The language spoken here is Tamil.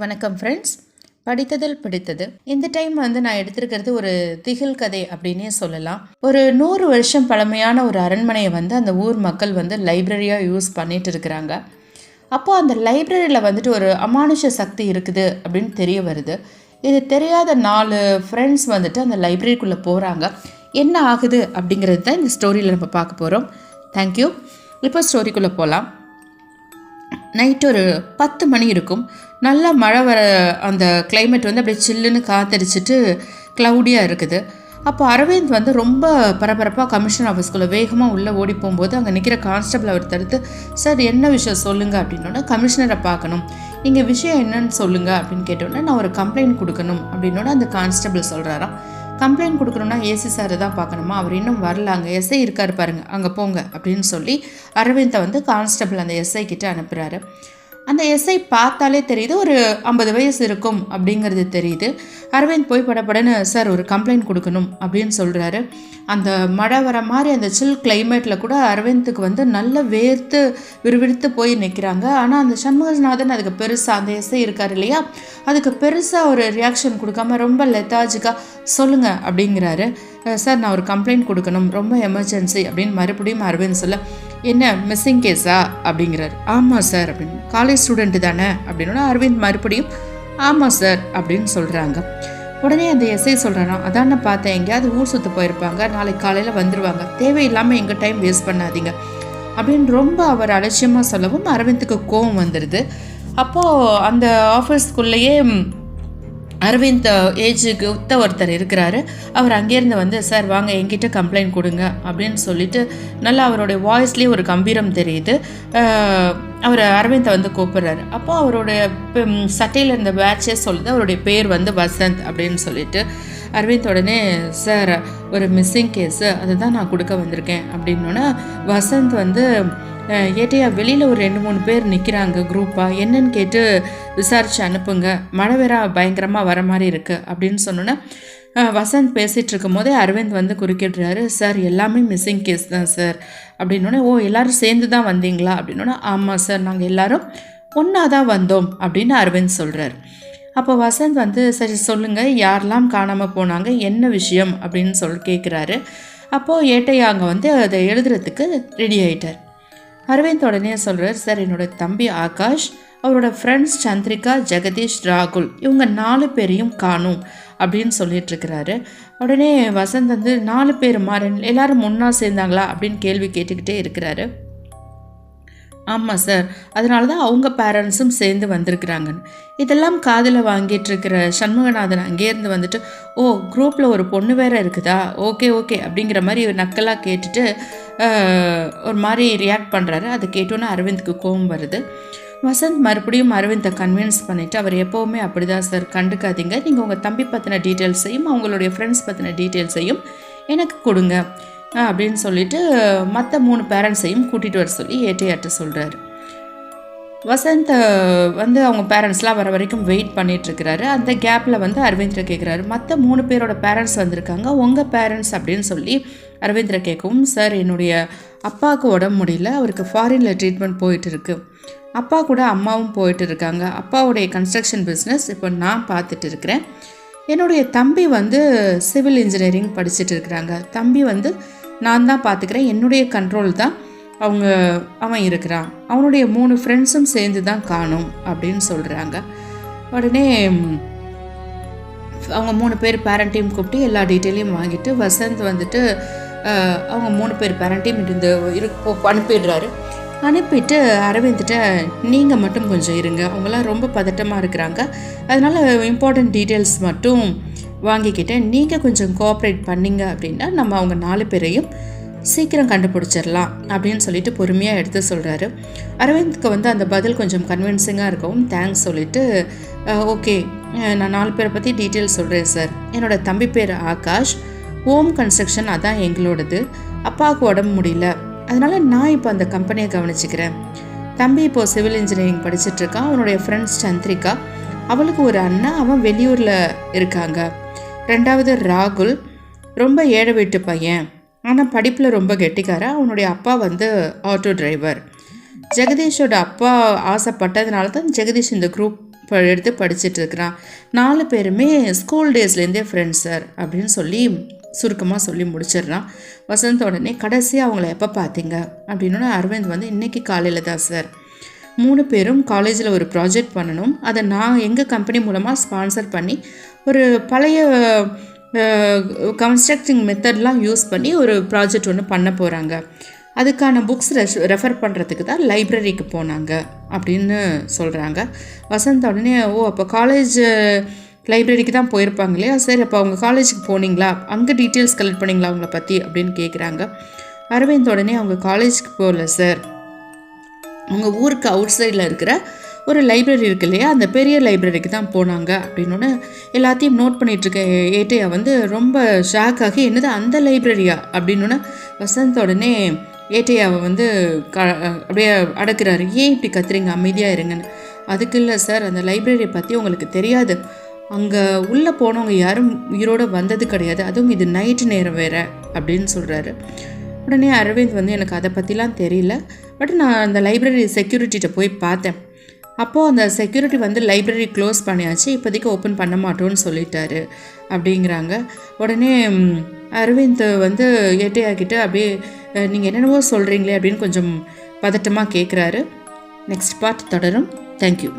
வணக்கம் ஃப்ரெண்ட்ஸ் படித்ததில் பிடித்தது. இந்த டைம் வந்து நான் எடுத்திருக்கிறது ஒரு திகில் கதை அப்படின்னே சொல்லலாம். ஒரு நூறு வருஷம் பழமையான ஒரு அரண்மனையை வந்து அந்த ஊர் மக்கள் வந்து லைப்ரரியாக யூஸ் பண்ணிட்டு இருக்கிறாங்க. அப்போது அந்த லைப்ரரியில் வந்துட்டு ஒரு அமானுஷ சக்தி இருக்குது அப்படின்னு தெரிய வருது. இது தெரியாத நாலு ஃப்ரெண்ட்ஸ் வந்துட்டு அந்த லைப்ரரிக்குள்ளே போகிறாங்க என்ன ஆகுது அப்படிங்கிறது தான் இந்த ஸ்டோரியில் நம்ம பார்க்க போகிறோம் தேங்க்யூ இப்போ ஸ்டோரிக்குள்ளே போகலாம் நைட்டு ஒரு பத்து மணி இருக்கும். நல்லா மழை வர அந்த கிளைமேட் வந்து அப்படியே சில்லுன்னு காத்தடிச்சிட்டு க்ளவுடியாக இருக்குது. அப்போ அரவிந்த் வந்து ரொம்ப பரபரப்பாக கமிஷன் ஆஃபீஸ்க்குள்ளே வேகமாக உள்ளே ஓடி போகும்போது அங்கே நிற்கிற கான்ஸ்டபிள் அவர் தடுத்து சார் என்ன விஷயம்? சொல்லுங்கள் அப்படின்னோட கமிஷனரை பார்க்கணும். நீங்கள் விஷயம் என்னன்னு சொல்லுங்கள் அப்படின்னு கேட்டோன்னே நான் ஒரு கம்ப்ளைண்ட் கொடுக்கணும். அப்படின்னோட அந்த கான்ஸ்டபிள் சொல்கிறாராம் கம்ப்ளைண்ட் கொடுக்குறோன்னா ஏசி சார் தான் பார்க்கணுமா? அவர் இன்னும் வரல. அங்கே எஸ்ஐ இருக்கார் பாருங்க. அங்கே போங்க அப்படின்னு சொல்லி அரவிந்தை வந்து கான்ஸ்டபிள் அந்த எஸ்ஐ கிட்ட அனுப்புகிறாரு அந்த எஸ்ஐ பார்த்தாலே தெரியுது ஒரு ஐம்பது வயசு இருக்கும் அப்படிங்கிறது தெரியுது. அரவிந்த் போய் படப்படன்னு சார் ஒரு கம்ப்ளைண்ட் கொடுக்கணும் அப்படின்னு சொல்கிறாரு அந்த மழை வர மாதிரி அந்த சில் கிளைமேட்டில் கூட அரவிந்துக்கு வந்து நல்ல வேர்த்து விறுவிறுத்து போய் நிற்கிறாங்க ஆனால் அந்த சண்முகநாதன் அதுக்கு பெருசாக அந்த எஸ்ஐ இருக்கார் இல்லையா? அதுக்கு பெருசாக ஒரு ரியாக்ஷன் கொடுக்காம ரொம்ப லெத்தாஜிக்காக சொல்லுங்கள் அப்படிங்கிறாரு. சார் நான் ஒரு கம்ப்ளைண்ட் கொடுக்கணும் ரொம்ப எமர்ஜென்சி அப்படின்னு மறுபடியும் அரவிந்த் சொல்ல என்ன மிஸ்ஸிங் கேஸா அப்படிங்கிறாரு. ஆமாம் சார் அப்படின்னு. காலேஜ் ஸ்டூடெண்ட்டு தானே அப்படின்னா அரவிந்த் மறுபடியும் ஆமாம் சார் அப்படின்னு சொல்கிறாங்க உடனே அந்த எஸ்ஐ சொல்கிறானா அதான் நான் பார்த்தேன். எங்கேயாவது ஊர் சுற்ற போயிருப்பாங்க. நாளைக்கு காலையில் வந்துடுவாங்க தேவையில்லாமல் எங்கள் டைம் வேஸ்ட் பண்ணாதீங்க. அப்படின்னு ரொம்ப அவர் அலட்சியமாக சொல்லவும் அரவிந்துக்கு கோவம் வந்துடுது அப்போது அந்த ஆஃபீஸ்க்குள்ளேயே அரவிந்த் ஏஜுக்கு ஒத்த ஒருத்தர் இருக்கிறாரு. அவர் அங்கேருந்து வந்து சார் வாங்க என்கிட்ட கம்ப்ளைண்ட் கொடுங்க அப்படின்னு சொல்லிட்டு நல்லா அவருடைய வாய்ஸ்லேயே ஒரு கம்பீரம் தெரியுது. அவர் அரவிந்தை வந்து கூப்பிடுறாரு. அப்போ அவருடைய சட்டையில் இருந்த பேட்சே சொல்லுது. அவருடைய பேர் வந்து வசந்த் அப்படின்னு சொல்லிட்டு. அரவிந்த் உடனே சார் ஒரு மிஸ்ஸிங் கேஸு அதை தான் நான் கொடுக்க வந்திருக்கேன் அப்படின்னோடனே வசந்த் வந்து ஏட்டையா வெளியில் ஒரு ரெண்டு மூணு பேர் நிற்கிறாங்க குரூப்பாக என்னன்னு கேட்டு விசாரித்து அனுப்புங்க. மழை வேற பயங்கரமாக வர மாதிரி இருக்குது அப்படின்னு சொன்னோன்னே வசந்த் பேசிகிட்டு இருக்கும் போதே அரவிந்த் வந்து குறுக்கிடுறாரு. சார் எல்லாமே மிஸ்ஸிங் கேஸ் தான் சார். அப்படின்னோடனே ஓ எல்லாரும் சேர்ந்து தான் வந்தீங்களா? அப்படின்னோடனே ஆமாம் சார் நாங்கள் எல்லோரும் ஒன்றா தான் வந்தோம். அப்படின்னு அரவிந்த் சொல்கிறார் அப்போ வசந்த் வந்து சரி சொல்லுங்கள் யாரெல்லாம் காணாமல் போனாங்க? என்ன விஷயம்? அப்படின்னு சொல்லி கேட்குறாரு அப்போது ஏட்டையா அங்கே வந்து அதை எழுதுறதுக்கு ரெடி ஆகிட்டார் அரவிந்த் உடனே சொல்கிறார் சார் என்னோட தம்பி ஆகாஷ் அவரோட ஃப்ரெண்ட்ஸ் சந்திரிகா ஜெகதீஷ் ராகுல் இவங்க நாலு பேரையும் காணும் அப்படின்னு சொல்லிட்டு இருக்கிறாரு. உடனே வசந்த் வந்து நாலு பேர் மாறன் எல்லாரும் ஒன்றா சேர்ந்தாங்களா? அப்படின்னு கேள்வி கேட்டுக்கிட்டே இருக்கிறாரு. ஆமாம் சார் அதனால தான் அவங்க பேரண்ட்ஸும் சேர்ந்து வந்திருக்கிறாங்கன்னு. இதெல்லாம் காதில் வாங்கிட்டுருக்கிற சண்முகநாதன் அங்கேருந்து வந்துட்டு ஓ குரூப்பில் ஒரு பொண்ணு வேற இருக்குதா? ஓகே ஓகே அப்படிங்கிற மாதிரி நக்கலாக கேட்டுட்டு ஒரு மாதிரி ரியாக்ட் பண்ணுறாரு அதை கேட்டோன்னே அரவிந்துக்கு கோபம் வருது. வசந்த் மறுபடியும் அரவிந்தை கன்வின்ஸ் பண்ணிவிட்டு அவர் எப்போவுமே அப்படி தான் சார் கண்டுக்காதீங்க. நீங்கள் உங்கள் தம்பி பற்றின டீட்டெயில்ஸையும் அவங்களுடைய ஃப்ரெண்ட்ஸ் பற்றின டீட்டெயில்ஸையும் எனக்கு கொடுங்க. அப்படின்னு சொல்லிட்டு மற்ற மூணு பேரண்ட்ஸையும் கூட்டிகிட்டு வர சொல்லி ஏட்டையாட்ட சொல்கிறாரு வசந்த் வந்து அவங்க பேரண்ட்ஸ்லாம் வர வரைக்கும் வெயிட் பண்ணிகிட்ருக்கிறாரு அந்த கேப்பில் வந்து அரவிந்திர கேட்குறாரு மற்ற மூணு பேரோட பேரண்ட்ஸ் வந்திருக்காங்க. உங்கள் பேரண்ட்ஸ் அப்படின்னு சொல்லி அரவிந்திர கேட்கவும் சார் என்னுடைய அப்பாவுக்கு உடம்பு முடியல. அவருக்கு ஃபாரினில் ட்ரீட்மெண்ட் போயிட்டு இருக்கு. அப்பா கூட அம்மாவும் போயிட்டு இருக்காங்க. அப்பாவுடைய கன்ஸ்ட்ரக்ஷன் பிஸ்னஸ் இப்போ நான் பார்த்துட்டு இருக்கிறேன். என்னுடைய தம்பி வந்து சிவில் இன்ஜினியரிங் படிச்சுட்டு இருக்கிறாங்க. தம்பி வந்து நான் தான் பார்த்துக்கிறேன். என்னுடைய கண்ட்ரோல் தான் அவங்க அவன் இருக்கிறான். அவனுடைய மூணு ஃப்ரெண்ட்ஸும் சேர்ந்து தான் காணும் அப்படின்னு சொல்கிறாங்க உடனே அவங்க மூணு பேர் பேரண்ட்டையும் கூப்பிட்டு எல்லா டீட்டெயிலையும் வாங்கிட்டு வசந்த் வந்துட்டு அவங்க மூணு பேர் பேரண்ட்டையும் இருந்து இரு அனுப்பிடுறாரு. அனுப்பிட்டு அரவிந்த்கிட்ட நீங்கள் மட்டும் கொஞ்சம் இருங்க. அவங்களாம் ரொம்ப பதட்டமாக இருக்கிறாங்க. அதனால் இம்பார்ட்டன்ட் டீட்டெயில்ஸ் மட்டும் வாங்கிக்கிட்டேன். நீங்கள் கொஞ்சம் கோஆப்ரேட் பண்ணீங்க அப்படின்னா நம்ம அவங்க நாலு பேரையும் சீக்கிரம் கண்டுபிடிச்சிடலாம் அப்படின்னு சொல்லிட்டு பொறுமையாக எடுத்து சொல்கிறாரு அரவிந்த்க்கு வந்து அந்த பதில் கொஞ்சம் கன்வின்சிங்காக இருக்கவும் தேங்க்ஸ் சொல்லிட்டு ஓகே நான் நாலு பேரை பற்றி டீட்டெயில்ஸ் சொல்கிறேன் சார் என்னோட தம்பி பேர் ஆகாஷ். ஹோம் கன்ஸ்ட்ரக்ஷன் அதான் எங்களோடது. அப்பாவுக்கு உடம்பு முடியல. அதனால் நான் இப்போ அந்த கம்பெனியை கவனிச்சுக்கிறேன். தம்பி இப்போ சிவில் இன்ஜினியரிங் படிச்சுட்ருக்கான். அவனுடைய ஃப்ரெண்ட்ஸ் சந்திரிகா. அவளுக்கு ஒரு அண்ணன் அவன் வெளியூரில் இருக்காங்க. ரெண்டாவது ராகுல் ரொம்ப ஏழை வீட்டு பையன். ஆனால் படிப்பில் ரொம்ப கெட்டிக்காரன் அவனுடைய அப்பா வந்து ஆட்டோ டிரைவர் ஜெகதீஷோட அப்பா ஆசைப்பட்டதுனால தான் ஜெகதீஷ் இந்த குரூப் எடுத்து படிச்சுட்டு இருக்கிறான் நாலு பேருமே ஸ்கூல் டேஸ்லேருந்தே ஃப்ரெண்ட்ஸ் சார் அப்படின்னு சொல்லி சுருக்கமாக சொல்லி முடிச்சிடுறான். வசந்த் உடனே கடைசியாக அவங்கள எப்போ பார்த்தீங்க அப்படின்னு அரவிந்த் வந்து இன்றைக்கி காலையில் தான் சார். மூணு பேரும் காலேஜில் ஒரு ப்ராஜெக்ட் பண்ணணும். அதை நான் எங்கள் கம்பெனி மூலமாக ஸ்பான்சர் பண்ணி ஒரு பழைய கன்ஸ்ட்ரக்டிங் மெத்தட்லாம் யூஸ் பண்ணி ஒரு ப்ராஜெக்ட் ஒன்று பண்ண போகிறாங்க அதுக்கான புக்ஸ் ரெஃபர் பண்ணுறதுக்கு தான் லைப்ரரிக்கு போனாங்க. அப்படின்னு சொல்கிறாங்க வசந்த உடனே ஓ அப்போ காலேஜ் லைப்ரரிக்கு தான் போயிருப்பாங்க இல்லையா? சரி அப்போ அவங்க காலேஜுக்கு போனீங்களா? அங்கே டீட்டெயில்ஸ் கலெக்ட் பண்ணிங்களா அவங்கள பற்றி அப்படின்னு கேட்குறாங்க அரவிந்த் உடனே அவங்க காலேஜுக்கு போகல சார் அவங்க ஊருக்கு அவுட் சைடில் இருக்கிற ஒரு லைப்ரரி இருக்கு இல்லையா? அந்த பெரிய லைப்ரரிக்கு தான் போனாங்க அப்படின்னு எல்லாத்தையும் நோட் பண்ணிட்டு இருக்க ஏட்டையா வந்து ரொம்ப ஷாக் ஆகி என்னது அந்த லைப்ரரியா அப்படின்னு வசந்த் உடனே ஏட்டையாவை வந்து க அப்படியே அடக்கிறாரு. ஏன் இப்படி கத்துறீங்க? அமைதியாக இருங்கன்னு. அதுக்கு இல்லை சார் அந்த லைப்ரரியை பற்றி உங்களுக்கு தெரியாது. அங்கே உள்ளே போனவங்க யாரும் உயிரோடு வந்தது கிடையாது. அதுவும் இது நைட்டு நேரம் வேற அப்படின்னு சொல்கிறாரு உடனே அரவிந்த் வந்து எனக்கு அதை பற்றிலாம் தெரியல. பட் நான் அந்த லைப்ரரி செக்யூரிட்டிகிட்ட போய் பார்த்தேன். அப்போது அந்த செக்யூரிட்டி வந்து லைப்ரரி க்ளோஸ் பண்ணியாச்சு. இப்போதைக்கு ஓப்பன் பண்ண மாட்டோம்னு சொல்லிட்டாரு அப்படிங்கிறாங்க. உடனே அரவிந்த் வந்து ஏட்டையாக்கிட்டு அப்படியே நீங்கள் என்னென்னவோ சொல்கிறீங்களே அப்படின்னு கொஞ்சம் பதட்டமாக கேட்குறாரு நெக்ஸ்ட் பார்ட் தொடரும். தேங்க்யூ